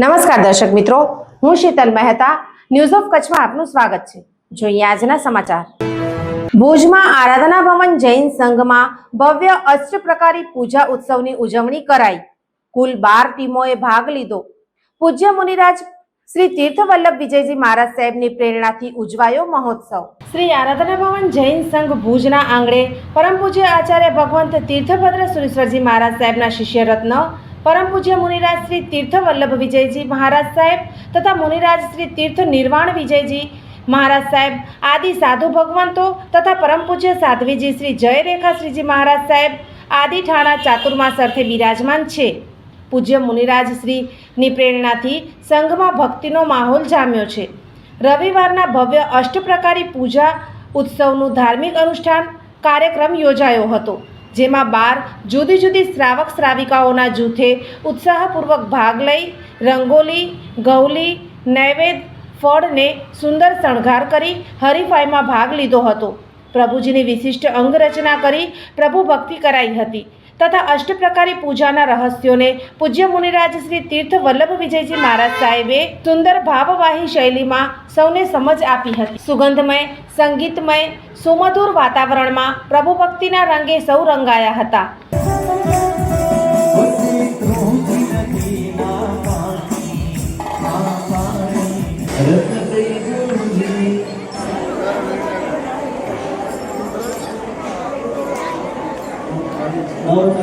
નમસ્કાર દર્શક મિત્રો, હું શીતલ મહેતા ન્યૂઝ ઓફ કચ્છમાં આપનું સ્વાગત છે. જોઈએ આજના સમાચાર. ભુજમાં આરાધના ભવન જૈન સંઘમાં ભવ્ય અષ્ટપ્રકારી પૂજા ઉત્સવની ઉજવણી કરાઈ. કુલ બાર ટીમોએ ભાગ લીધો. પૂજ્ય મુનિરાજ શ્રી તીર્થવલ્લભ વિજયજી મહારાજ સાહેબની પ્રેરણાથી ઉજવાયો મહોત્સવ. શ્રી આરાધના ભવન જૈન સંઘ ભુજના આંગણે પરમ પૂજ્ય આચાર્ય ભગવંત તીર્થભદ્ર સુરેશ્વરજી મહારાજ સાહેબના શિષ્ય રત્ન પરમ પૂજ્ય મુનિરાજ શ્રી તીર્થ વલ્લભ વિજયજી મહારાજ સાહેબ તથા મુનિરાજ શ્રી તીર્થ નિર્વાણ વિજયજી મહારાજ સાહેબ, આદિ સાધુ ભગવંતો તથા પરમ પૂજ્ય સાધ્વીજી શ્રી જયરેખા શ્રીજી મહારાજ સાહેબ, આદિ ઠાણા ચાતુર્માસ અર્થે બિરાજમાન છે. પૂજ્ય મુનિરાજ શ્રીની પ્રેરણાથી સંઘમાં ભક્તિનો માહોલ જામ્યો છે. રવિવારના ભવ્ય અષ્ટપ્રકારી પૂજા ઉત્સવનું ધાર્મિક અનુષ્ઠાન કાર્યક્રમ યોજાયો હતો. જેમાં બાર જુદી જુદી શ્રાવક શ્રાવિકાઓના જૂથે ઉત્સાહપૂર્વક ભાગ લઈ રંગોલી, ગૌલી નૈવેદ્ય ફળને સુંદર શણગાર કરી હરીફાઈમાં ભાગ લીધો હતો. પ્રભુજીની વિશિષ્ટ અંગરચના કરી પ્રભુ ભક્તિ કરાઈ હતી. તથા અષ્ટપ્રકારી પૂજાના રહસ્યોને પૂજ્ય મુનિરાજ શ્રી તીર્થ વલ્લભ વિજયજી મહારાજ સાહેબે સુંદર ભાવવાહી શૈલીમાં સૌને સમજ આપી હતી. સુગંધમય, સંગીતમય, સુમધુર વાતાવરણમાં પ્રભુ ભક્તિના રંગે સૌ રંગાયા હતા. Oh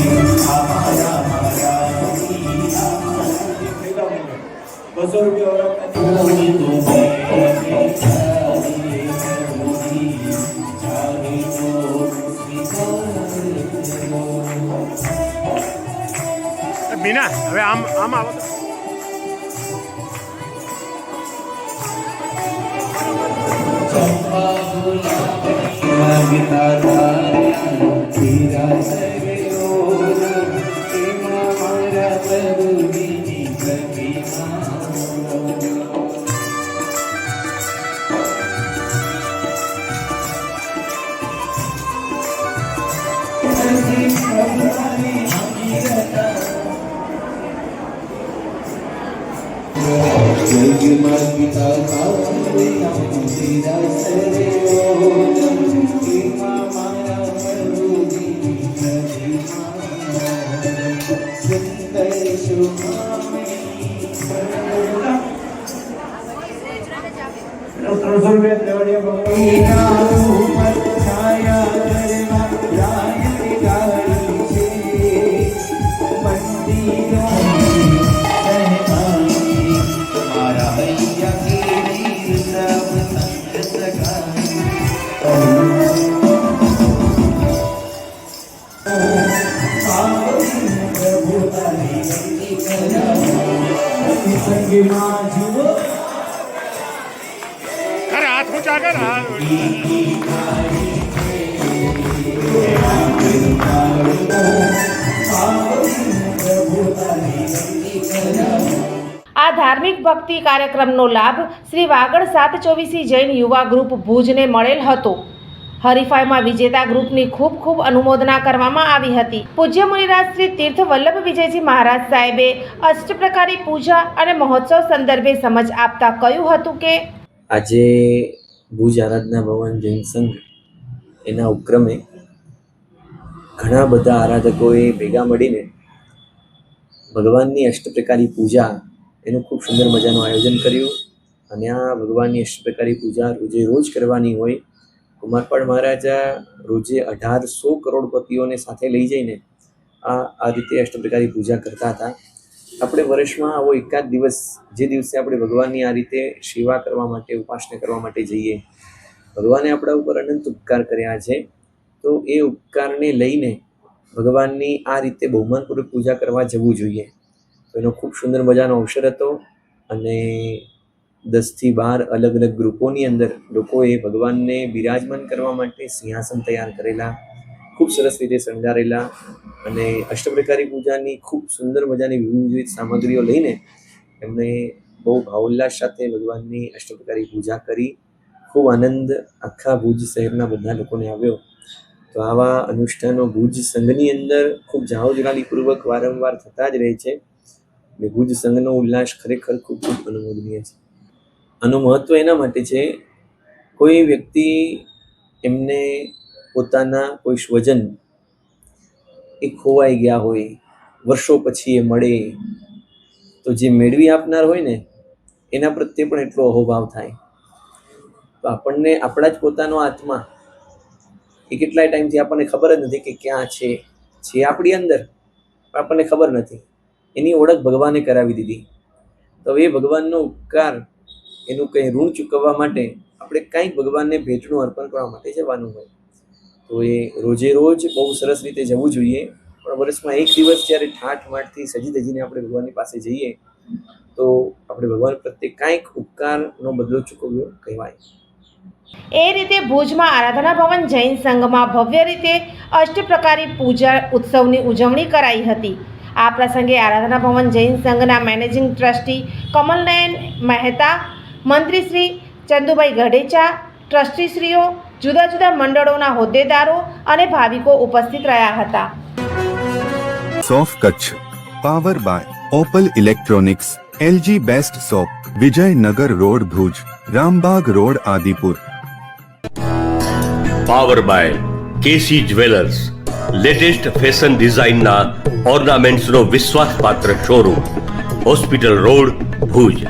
તરફથી ચા બસો રૂપિયા વાળા મીના હવે આમ આમ આવો તો. ત્રણસો સંગીમાં જુઓ. અરે હાથ ઊંચા કર આ ધાર્મિક ભક્તિ કાર્યક્રમનો લાભ શ્રી વાગડ સાત ચોવીસી જૈન યુવા ગ્રુપ ભુજને મળેલ હતો. હરીફાઈમાં વિજેતા ગ્રુપની ખૂબ ખૂબ અનુમોદના કરવામાં આવી હતી. પૂજ્ય મુનિરાજ શ્રી તીર્થ વલ્લભ વિજયજી મહારાજ સાહેબે અષ્ટપ્રકારી પૂજા અને મહોત્સવ સંદર્ભે સમજ આપતા કહ્યું હતું કે આજે ભુજ આરાધના ભવન જૈન સંઘ એના ઉપક્રમે ઘણા બધા આરાધકોએ ભેગા મળીને ભગવાનની અષ્ટપ્રકારી પૂજા એનું ખૂબ સુંદર મજાનું આયોજન કર્યું. અને આ ભગવાનની અષ્ટપ્રકારી પૂજા રોજે રોજ કરવાની હોય કુમારપાળ મહારાજા રોજે અઢારસો કરોડપતિઓને સાથે લઈ જઈને આ આ રીતે અષ્ટપ્રકારી પૂજા કરતા હતા. આપણે વર્ષમાં આવો એકાદ દિવસ જે દિવસે આપણે ભગવાનની આ રીતે સેવા કરવા માટે, ઉપાસના કરવા માટે જઈએ, ભગવાને આપણા ઉપર અનંત ઉપકાર કર્યા છે, તો એ ઉપકારને લઈને ભગવાનની આ રીતે બહુમાનપૂર્વક પૂજા કરવા જવું જોઈએ. તો એનો ખૂબ સુંદર મજાનો અવસર હતો અને દસથી બાર અલગ અલગ ગ્રુપોની અંદર લોકોએ ભગવાનને બિરાજમાન કરવા માટે સિંહાસન તૈયાર કરેલા, ખૂબ સરસ રીતે શણગારેલા અને અષ્ટપ્રકારી પૂજાની ખૂબ સુંદર મજાની વિવિધ સામગ્રીઓ લઈને એમણે બહુ ભાવોલ્લાસ સાથે ભગવાનની અષ્ટપ્રકારી પૂજા કરી. ખૂબ આનંદ આખા ભુજ શહેરના બધા લોકોને આવ્યો. તો આવા અનુષ્ઠાનો ભુજ સંઘની અંદર ખૂબ જાહોજલાલીપૂર્વક વારંવાર થતા જ રહે છે. અને ભુજ સંઘનો ઉલ્લાસ ખરેખર ખૂબ ખૂબ અનુમોદનીય છે. આનું મહત્ત્વ એના માટે છે, કોઈ વ્યક્તિ એમને પોતાના કોઈ સ્વજન એ ખોવાઈ ગયા હોય, વર્ષો પછી એ મળે, તો જે મેળવી આપનાર હોય ને, એના પ્રત્યે પણ એટલો અહોભાવ થાય. તો આપણને, આપણા જ પોતાનો આત્મા એ કેટલાય ટાઈમથી આપણને ખબર જ નથી કે ક્યાં છે છે આપણી અંદર, પણ આપણને ખબર નથી. એની ઓળખ ભગવાને કરાવી દીધી. તો એ ભગવાનનો ઉપકાર એનું કંઈ ઋણ ચૂકવવા માટે આપણે કાંઈક ભગવાનને ભેટનું અર્પણ કરવા માટે જવાનું હોય. તો એ રોજે રોજ બહુ સરસ રીતે જવું જોઈએ. પણ વર્ષમાં એક દિવસ જ્યારે ઠાઠ માઠથી સજી ધજીને આપણે ભગવાનની પાસે જઈએ, તો આપણે ભગવાન પ્રત્યે કાંઈક ઉપકારનો બદલો ચૂકવ્યો કહેવાય. એ રીતે ભુજમાં આરાધના ભવન જૈન સંઘમાં ભવ્ય રીતે અષ્ટપ્રકારી પૂજા ઉત્સવની ઉજવણી કરાઈ હતી. આ પ્રસંગે આરાધના ભવન જૈન સંઘના મેનેજિંગ ટ્રસ્ટી કમલનયન મહેતા મંત્રી શ્રી ચંદુભાઈ ગઢેચા ટ્રસ્ટીશ્રીઓ જુદા જુદા મંડળોના હોદ્દેદારો અને ભાવિકો ઉપસ્થિત રહ્યા હતા. સોફ Kutch power by Opal electronics LG best shop Vijaynagar road Bhuj Rambagh road Adipur. Power by KC jewellers latest fashion ડિઝાઇનના ઓર્નામેન્ટ્સનો વિશ્વાસપાત્ર શોરૂમ હોસ્પિટલ રોડ ભુજ.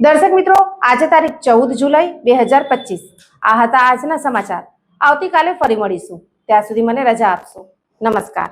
દર્શક મિત્રો, આજે તારીખ ચૌદ જુલાઈ બે હજાર પચીસ. આ હતા આજના સમાચાર. આવતીકાલે ફરી મળીશું. ત્યાં સુધી મને રજા આપશો. નમસ્કાર.